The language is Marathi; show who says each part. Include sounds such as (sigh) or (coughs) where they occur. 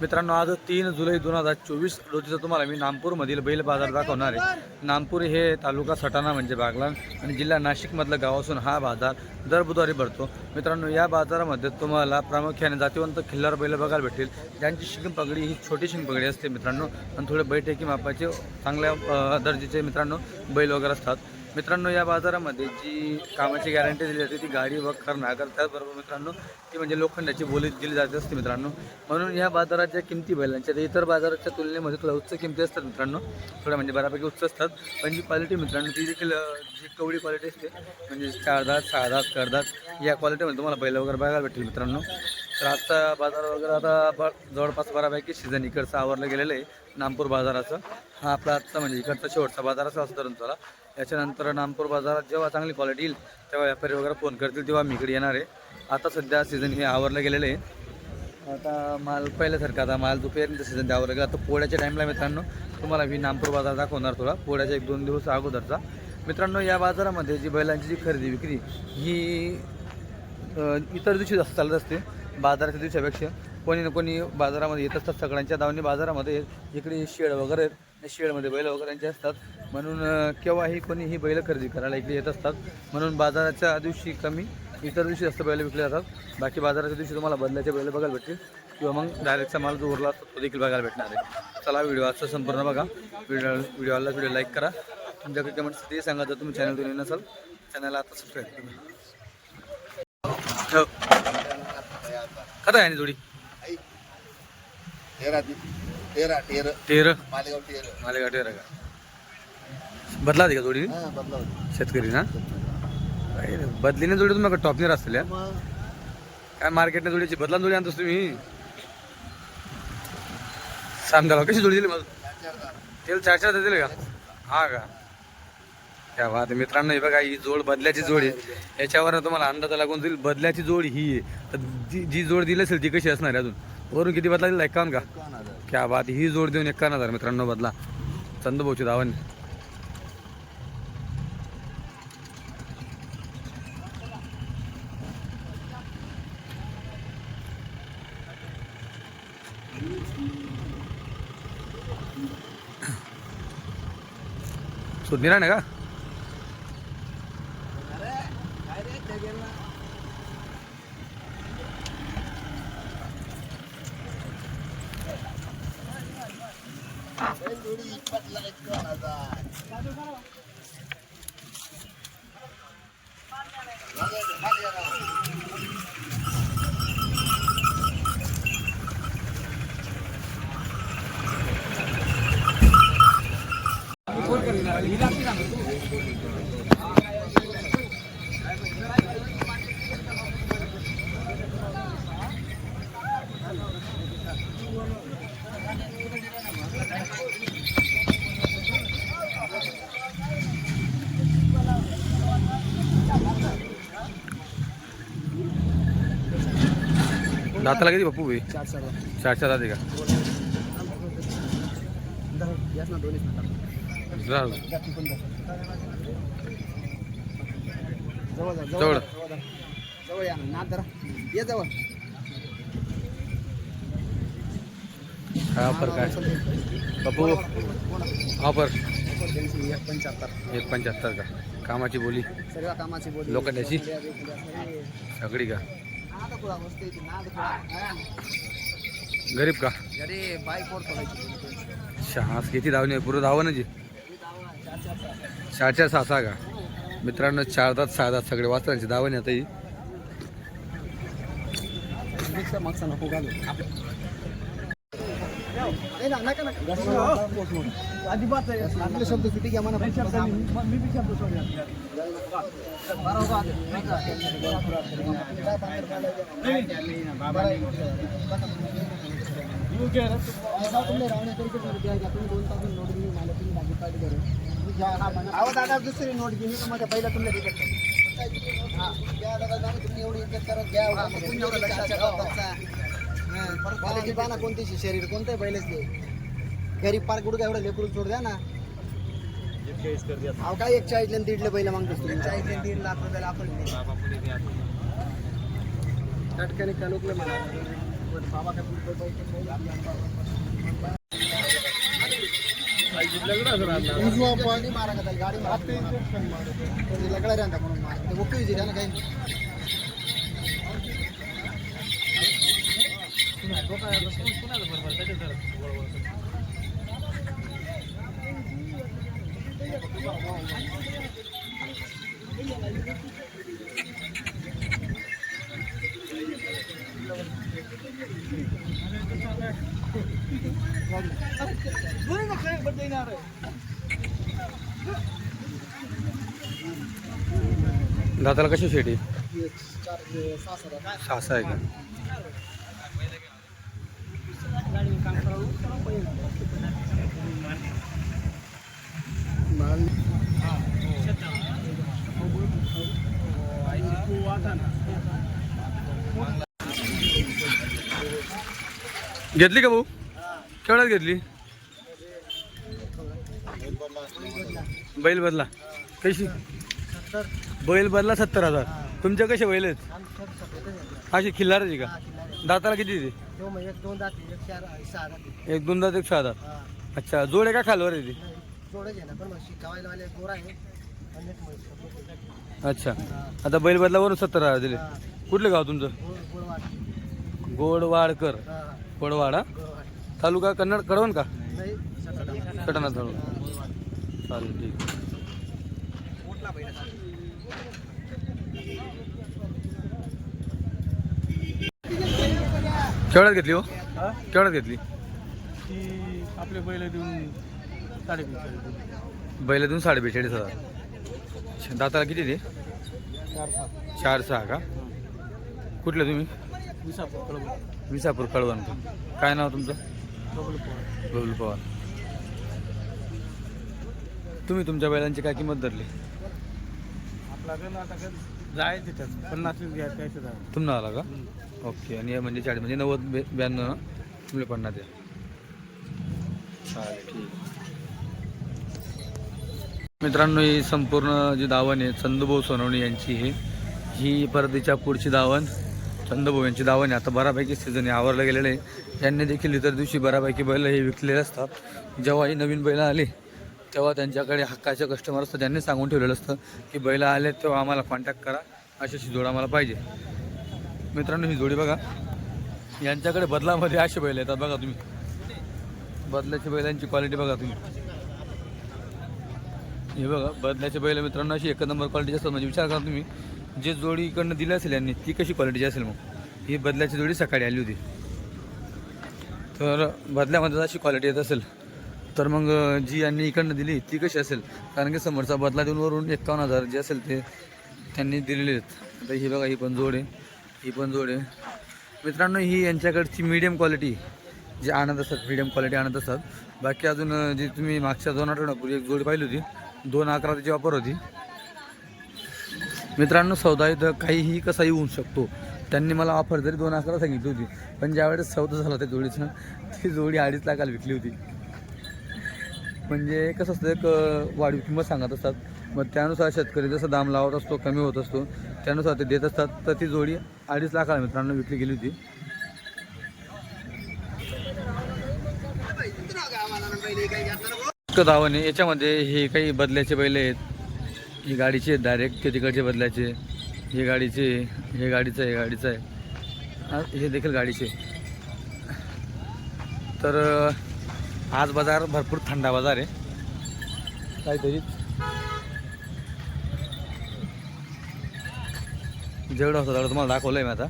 Speaker 1: मित्रांनो आज तीन जुलै दोन हजार चोवीस रोजीचं तुम्हाला मी नागपूरमधील बैल बाजार दाखवणार आहे. नागपूर हे तालुका सटाणा म्हणजे बागलाण आणि जिल्हा नाशिकमधलं गाव असून हा बाजार दर बुधवारी भरतो. मित्रांनो या बाजारामध्ये तुम्हाला प्रामुख्याने जातीवंत खिल्लार बैल बघायला भेटेल ज्यांची शिंगपगडी ही छोटी शिंगपगडी असते मित्रांनो आणि थोडे बैठकी मापाचे चांगल्या दर्जेचे मित्रांनो बैल वगैरे असतात. मित्रांनो या बाजारामध्ये जी कामाची गॅरंटी दिली जाते ती गाडी व करणार. त्याचबरोबर मित्रांनो ती म्हणजे लोखंडाची बोली दिली जाते असते मित्रांनो. म्हणून या बाजाराच्या किमती बैलांच्या त्या इतर बाजाराच्या तुलनेमध्ये थोड्या उच्च किमती असतात मित्रांनो. थोड्या म्हणजे बऱ्यापैकी उच्च असतात. पण जी क्वालिटी मित्रांनो ती देखील जी कवडी क्वालिटी असते म्हणजे चार दात सहा दात करदात या क्वालिटीमध्ये तुम्हाला बैल वगैरे बघायला भेटेल मित्रांनो. तर आजचा बाजार वगैरे आता ब जवळपास बऱ्यापैकी सीझन इकडचं आवरलं गेलेलं आहे. नागपूर बाजाराचं. हा आपला आजचा म्हणजे इकडचा शेवटचा बाजार असं असं चला. याच्यानंतर नागपूर बाजारात जेव्हा चांगली क्वालिटी येईल तेव्हा व्यापारी वगैरे फोन करतील तेव्हा मी इकडे येणार आहे. आता सध्या सीझन हे आवरलं गेलेलं आहे. आता माल पहिल्यासारखं आता माल दुपारीचं सीझन ते आवरलं आता पोळ्याच्या टाईमला मित्रांनो तुम्हाला मी नागपूर बाजार दाखवणार थोडा पोळ्याच्या एक दोन दिवस अगोदरचा. मित्रांनो या बाजारामध्ये जी बैलांची जी खरेदी विक्री ही इतर दिवशी जास्त चालत असते. बाजाराच्या दिवसापेक्षा कोणी ना कोणी बाजारामध्ये येत असतात सगळ्यांच्या धावणी बाजारामध्ये. इकडे शेड वगैरे आहेत. शेडमध्ये बैल वगैरे यांचे असतात. म्हणून केव्हाही कोणी ही बैल खरेदी करायला इकडे येत असतात. म्हणून बाजाराच्या दिवशी कमी इतर दिवशी जास्त बैल विकले जातात. बाकी बाजाराच्या दिवशी तुम्हाला बदल्याचे बैल बघायला भेटतील. किंवा मग डायरेक्टचा माल जो उरला असतो तो देखील बघायला भेटणार आहे. चला व्हिडिओ आजचा संपूर्ण बघा. व्हिडिओ व्हिडिओला व्हिडिओ लाईक करा. तुमच्याकडे कमेंट्स ते सांगा जर तुम्ही चॅनल नवीन नसाल. चॅनलला आता सबस्क्राईब करा. हो. खाता आहे आणि जोडी?
Speaker 2: तेरा तेरा तेर.
Speaker 1: तेर?
Speaker 2: मालेगाव तेर.
Speaker 1: मालेगाव टेर का? बदला का जोडी?
Speaker 2: हा बदला होता.
Speaker 1: शेतकरी ना? बदलीने जोडी तुम्हाला टॉपनेर असतील
Speaker 2: मग?
Speaker 1: काय मार्केटने जोडीची बदला जोडी आणतोस तुम्ही? सामदाला कशी जोडी दिली तेल चार चार दिले का? हा का? त्या आहे. मित्रांनो हे बघा ही जोड बदल्याची जोड आहे. याच्यावर तुम्हाला अंदाजा लागून जाईल बदल्याची जोड ही आहे. तर जी जी जोड दिली असेल ती कशी असणार आहे अजून? वरून किती बदला दिला एकावन्न का? क्या बात ही जोड देऊन एकावन्न हजार मित्रांनो बदला. चंदभाऊची धावन (coughs) सुधीरा ना का?
Speaker 2: जोडी बदला एकावन्न हजार.
Speaker 1: दाताला किती बापू भाई
Speaker 2: चार चार
Speaker 1: चार चार दाते का
Speaker 2: याच ना दोन्हीच ना
Speaker 1: जवळ
Speaker 2: या टिकून जा. जवळ जा
Speaker 1: जवळ.
Speaker 2: जवळ जा, जवळ जा. जवळ या ना नाद धरा ये जवळ
Speaker 1: काय ऑफर काय बापू ऑफर
Speaker 2: एक पंच्याहत्तर
Speaker 1: एक पंच्याहत्तर का कामाची बोली
Speaker 2: सगळ्या कामाची बोली
Speaker 1: लोखंडाची?
Speaker 2: सगळ्या सगळ्या.
Speaker 1: सगळी का गरीब का? शहास किती धावणे पुरं धावण्याची चार चार सहा सहा का? मित्रांनो चार दात सहा दात सगळे वाचतांची धावणे आता ही.
Speaker 2: अजिबात आहे. आपले शब्द सुटी घ्या म्हणा मी बी शब्द बरोबर. नका. तुम्ही रावणे तुम्ही नोट घेऊन तुम्ही दादा दुसरी नोट घेऊन माझ्या पहिला तुमच्या एवढी इज्जत करत घ्या क्वालिटी पाहा ना कोणती शरीर कोणतं बैलच ते. गरीब पार गुडगा एवढं लेकरून सोड द्या ना. अहो काय एक चाळीस आणि दीडले बैल मागतोस तुम्ही? चाळीस आणि दीड लाख रुपयाला आपण चटकन कणुकले म्हणा? बाबा काय मारा. गाडी रे म्हणून मारा. ते ओके ना काही?
Speaker 1: दाताला कशी शेटी
Speaker 2: चार सहा सहा
Speaker 1: सहा सहा आहे का घेतली का भाऊ? केवढ्यात घेतली? बैल बदला. कशी? बैल बदला सत्तर हजार. तुमच्या कसे बैल आहेत? अशी खिल्लार आहे का? दाताला किती
Speaker 2: एक दोन दात एक चार सहा दात
Speaker 1: एक दोन दात एक सहा दात
Speaker 2: हा.
Speaker 1: अच्छा जोड आहे का खालवर आहे ती?
Speaker 2: जोडच आहे ना पण मग शिकावायला वाले गोरा आहे. आणि एक म्हैस.
Speaker 1: अच्छा.
Speaker 2: हा.
Speaker 1: आता बैल बदलावरून सत्तर हजार दिले.
Speaker 2: हा.
Speaker 1: कुठलं गाव तुमचं?
Speaker 2: गोड गोडवाड.
Speaker 1: गोडवाडकर.
Speaker 2: हा.
Speaker 1: गोडवाडा
Speaker 2: गोडवाड.
Speaker 1: तालुका कन्नड कडवण का?
Speaker 2: नाही
Speaker 1: सटाणा. तालुका. चालेल ठीक
Speaker 2: मोठला बैल
Speaker 1: केवढ्यात घेतली हो? केवढ्यात घेतली?
Speaker 2: ती आपले बैल देऊन साडेतीनशे
Speaker 1: बैल देऊन साडे बेचाळीस हजार. अच्छा, दाताला किती ते?
Speaker 2: चार सात
Speaker 1: चार सहा का? कुठलं तुम्ही?
Speaker 2: विसापूर कळवून
Speaker 1: विसापूर कळवण काय नाव तुमचं?
Speaker 2: डबल
Speaker 1: बबलू पवार. तुम्ही तुमच्या बैलांची काय किंमत धरली?
Speaker 2: आपला गण आता गण जायचं तिथं घ्या त्याचं
Speaker 1: तुम्हाला आला का? ओके आणि हे म्हणजे चाळीस म्हणजे नव्वद बे- ब्याण्णव ना तुम्ही पन्नास द्या. चालेल ठीक मित्रांनो ही संपूर्ण जी दावण आहे चंदभाऊ सोनवणे यांची ही ही परदेच्या पुढची दावण चंदभाऊ यांची दावण आहे. आता बऱ्यापैकी सीझन आहे आवरलं गेलेलं आहे. त्यांनी देखील इतर दिवशी बऱ्यापैकी बैल हे विकलेले असतात. जेव्हा ही नवीन बैल आली तेव्हा त्यांच्याकडे हक्काचे कस्टमर असतं त्यांनी सांगून ठेवलेलं असतं की बैल आले तेव्हा आम्हाला कॉन्टॅक्ट करा अशी जोड आम्हाला पाहिजे. मित्रांनो ही जोडी बघा. यांच्याकडे बदलामध्ये असे बैल येतात बघा तुम्ही. बदल्याच्या बैलांची क्वालिटी बघा तुम्ही. हे बघा बदल्याचे बैल मित्रांनो अशी एक नंबर क्वालिटीची असतात. म्हणजे विचार करा तुम्ही. जे जोडी इकडनं दिली असेल यांनी ती कशी क्वालिटीची असेल मग? ही बदल्याची जोडी सकाळी आली होती. तर बदल्यामध्ये अशी क्वालिटी येत असेल. तर मग जी यांनी इकडनं दिली ती कशी असेल? कारण की समोरचा बदला देऊन वरून एकावन्न हजार जे असेल ते त्यांनी दिलेले आहेत. आता ही बघा ही पण जोड आहे. ही पण जोड आहे. मित्रांनो ही यांच्याकडची मीडियम क्वालिटी जी आणत असतात मीडियम क्वालिटी आणत असतात. बाकी अजून जी तुम्ही मागच्या दोन आठवड्यापूर्वी एक जोडी पाहिली होती दोन अकरा त्याची वापर होती. मित्रांनो सौदा इथं काहीही कसाही होऊ शकतो त्यांनी मला ऑफर जरी दोन अकरा सांगितली होती पण ज्यावेळेस सौदा झाला त्या जोडीचं ती जोडी अडीच लाखाला विकली होती. म्हणजे कसं असतं एक वाढीव किंमत सांगत असतात. मग त्यानुसार शेतकरी जसं दाम लावत असतो कमी होत असतो त्यानुसार ते देत असतात. तर ती जोडी अडीच लाखाला मित्रांनो विकली गेली होती. इतकं दावण आहे. याच्यामध्ये हे काही बदल्याचे बैल आहेत. ही गाडीचे डायरेक्ट ते तिकडचे बदल्याचे. हे गाडीचे हे गाडीचं हे गाडीचं आहे. हे देखील गाडीचे. तर आज बाजार भरपूर थंडा बाजार आहे. काहीतरी जेवढं होतं तेवढं तुम्हाला दाखवलं आहे मी आता.